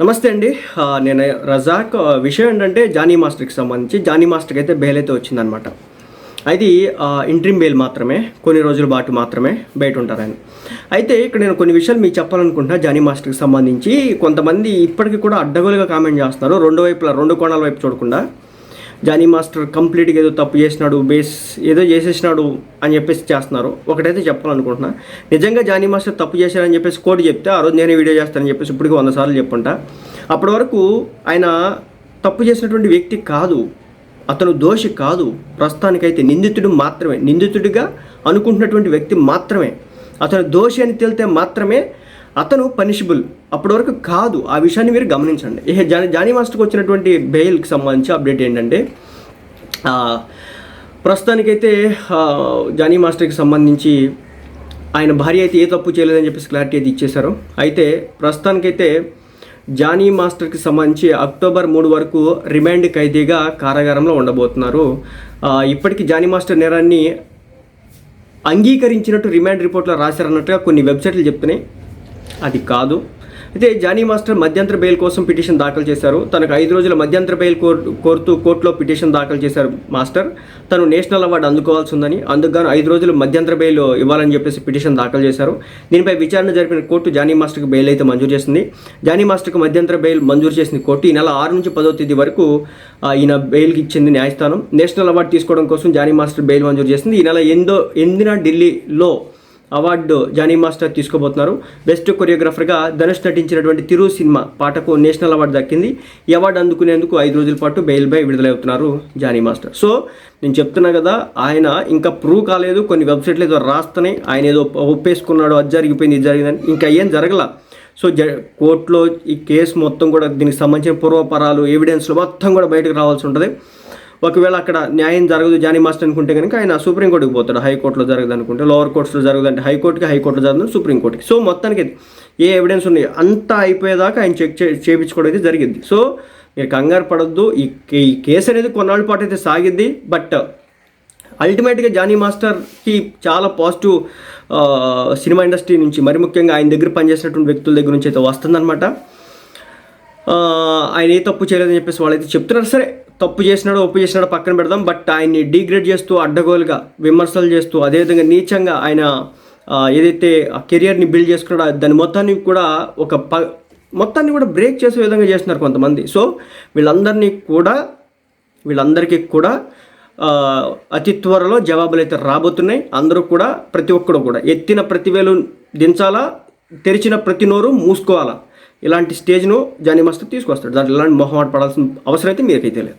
నమస్తే అండి. నేను రజాక్. విషయం ఏంటంటే జానీ మాస్టర్కి సంబంధించి జానీ మాస్టర్కి అయితే బెయిల్ అయితే వచ్చిందనమాట అది ఇంట్రీమ్ బెయిల్ మాత్రమే కొన్ని రోజుల పాటు మాత్రమే బయట ఉంటారని. అయితే ఇక్కడ నేను కొన్ని విషయాలు మీకు చెప్పాలనుకుంటున్నా జానీ మాస్టర్కి సంబంధించి. కొంతమంది ఇప్పటికీ కూడా అడ్డగోలుగా కామెంట్ చేస్తున్నారు. రెండు వైపులా రెండు కోణాల వైపు చూడకుండా. జానీ మాస్టర్ కంప్లీట్గా ఏదో తప్పు చేసినాడు బేస్ ఏదో చేసేసినాడు అని చెప్పేసి చేస్తున్నారు. ఒకటైతే చెప్పాలనుకుంటున్నా. నిజంగా జానీ మాస్టర్ తప్పు చేశారని చెప్పేసి కోటి చెప్తే ఆ రోజు నేనే వీడియో చేస్తానని చెప్పేసి ఇప్పటికీ వంద సార్లు చెప్పుంటా. అప్పటి వరకు ఆయన తప్పు చేసినటువంటి వ్యక్తి కాదు. అతను దోషి కాదు. ప్రస్తుతానికైతే నిందితుడు మాత్రమే. నిందితుడిగా అనుకుంటున్నటువంటి వ్యక్తి మాత్రమే. అతను దోషి అని తేలితే మాత్రమే అతను పనిషబుల్ అప్పటి వరకు కాదు. ఆ విషయాన్ని మీరు గమనించండి. ఇక జానీ జానీ మాస్టర్కి వచ్చినటువంటి బెయిల్కి సంబంధించి అప్డేట్ ఏంటంటే ప్రస్తుతానికైతే జానీ మాస్టర్కి సంబంధించి ఆయన భార్య అయితే ఏ తప్పు చేయలేదని చెప్పేసి క్లారిటీ అయితే ఇచ్చేశారు. అయితే ప్రస్తుతానికైతే జానీ మాస్టర్కి సంబంధించి అక్టోబర్ మూడు వరకు రిమాండ్ ఖైదీగా కారాగారంలో ఉండబోతున్నారు. ఇప్పటికీ జానీ మాస్టర్ నేరాన్ని అంగీకరించినట్టు రిమాండ్ రిపోర్ట్లో రాశారన్నట్టుగా కొన్ని వెబ్సైట్లు చెప్తున్నాయి. అది కాదు. అయితే జానీ మాస్టర్ మధ్యంతర బెయిల్ కోసం పిటిషన్ దాఖలు చేశారు. తనకు ఐదు రోజుల మధ్యంతర బెయిల్ కోర్ కోరుతూ కోర్టులో పిటిషన్ దాఖలు చేశారు మాస్టర్. తను నేషనల్ అవార్డు అందుకోవాల్సి ఉందని అందుకుగాను ఐదు రోజులు మధ్యంతర బెయిల్ ఇవ్వాలని చెప్పేసి పిటిషన్ దాఖలు చేశారు. దీనిపై విచారణ జరిపిన కోర్టు జానీ మాస్టర్కి బెయిల్ అయితే మంజూరు చేసింది. జానీ మాస్టర్కి మధ్యంతర బెయిల్ మంజూరు చేసింది కోర్టు ఈ నెల ఆరు నుంచి పదో తేదీ వరకు ఈయన బెయిల్కి ఇచ్చింది న్యాయస్థానం. నేషనల్ అవార్డు తీసుకోవడం కోసం జానీ మాస్టర్ బెయిల్ మంజూరు చేసింది. ఈ నెల ఎనిమిదో ఎనిమిదిన ఢిల్లీలో అవార్డు జానీ మాస్టర్ తీసుకోబోతున్నారు. బెస్ట్ కొరియోగ్రాఫర్గా ధనుష్ నటించినటువంటి తిరు సినిమా పాటకు నేషనల్ అవార్డు దక్కింది. ఈ అవార్డు అందుకునేందుకు ఐదు రోజుల పాటు బెయిల్పై విడుదలవుతున్నారు జానీ మాస్టర్. సో నేను చెప్తున్నా కదా ఆయన ఇంకా ప్రూవ్ కాలేదు కొన్ని వెబ్సైట్లు ఏదో రాస్తున్నాయి ఆయన ఏదో ఒప్పేసుకున్నాడు అది జరిగిపోయింది ఇది జరిగిందని ఇంకా ఏం జరగల. సో జ కోర్టులో ఈ కేసు మొత్తం కూడా దీనికి సంబంధించిన పూర్వపరాలు ఎవిడెన్స్లు మొత్తం కూడా బయటకు రావాల్సి ఉంటుంది. ఒకవేళ అక్కడ న్యాయం జరగదు జానీ మాస్టర్ అనుకుంటే కనుక ఆయన సుప్రీంకోర్టుకి పోతాడు. హైకోర్టులో జరగదు అనుకుంటే లోవర్ కోర్ట్స్లో జరగదు అంటే హైకోర్టుకి హైకోర్టులో జరగదు సుప్రీంకోర్టుకి. సో మొత్తానికి ఏ ఎవిడెన్స్ ఉన్నాయి అంతా అయిపోయేదాకా ఆయన చెక్ చే చేయించుకోవడం అయితే జరిగింది. సో మీరు కంగారు పడద్దు. ఈ ఈ కేసు అనేది కొన్నాళ్ళ పాటు అయితే సాగిద్ది బట్ అల్టిమేట్గా జానీ మాస్టర్కి చాలా పాజిటివ్ సినిమా ఇండస్ట్రీ నుంచి మరి ముఖ్యంగా ఆయన దగ్గర పనిచేసినటువంటి వ్యక్తుల దగ్గర నుంచి అయితే వస్తుందన్నమాట. ఆయన ఏ తప్పు చేయలేదని చెప్పేసి వాళ్ళైతే చెప్తున్నారు. సరే తప్పు చేసినాడో ఒప్పు చేసినాడో పక్కన పెడదాం. బట్ ఆయన్ని డీగ్రేడ్ చేస్తూ అడ్డగోలుగా విమర్శలు చేస్తూ అదేవిధంగా నీచంగా ఆయన ఏదైతే ఆ కెరియర్ని బిల్డ్ చేసుకున్నాడో దాని మొత్తాన్ని కూడా ఒక ప మొత్తాన్ని కూడా బ్రేక్ చేసే విధంగా చేస్తున్నారు కొంతమంది. సో వీళ్ళందరినీ కూడా వీళ్ళందరికీ కూడా అతి త్వరలో జవాబులు అయితే రాబోతున్నాయి. అందరూ కూడా ప్రతి ఒక్కడు కూడా. ఎత్తిన ప్రతి వేలు దించాలా తెరిచిన ప్రతి నోరు మూసుకోవాలా? ఇలాంటి స్టేజ్ను జానీ మస్తు తీసుకొస్తాడు. దాంట్లో ఇలాంటి మొహమాట పడాల్సిన అవసరం అయితే మీకైతే లేదు.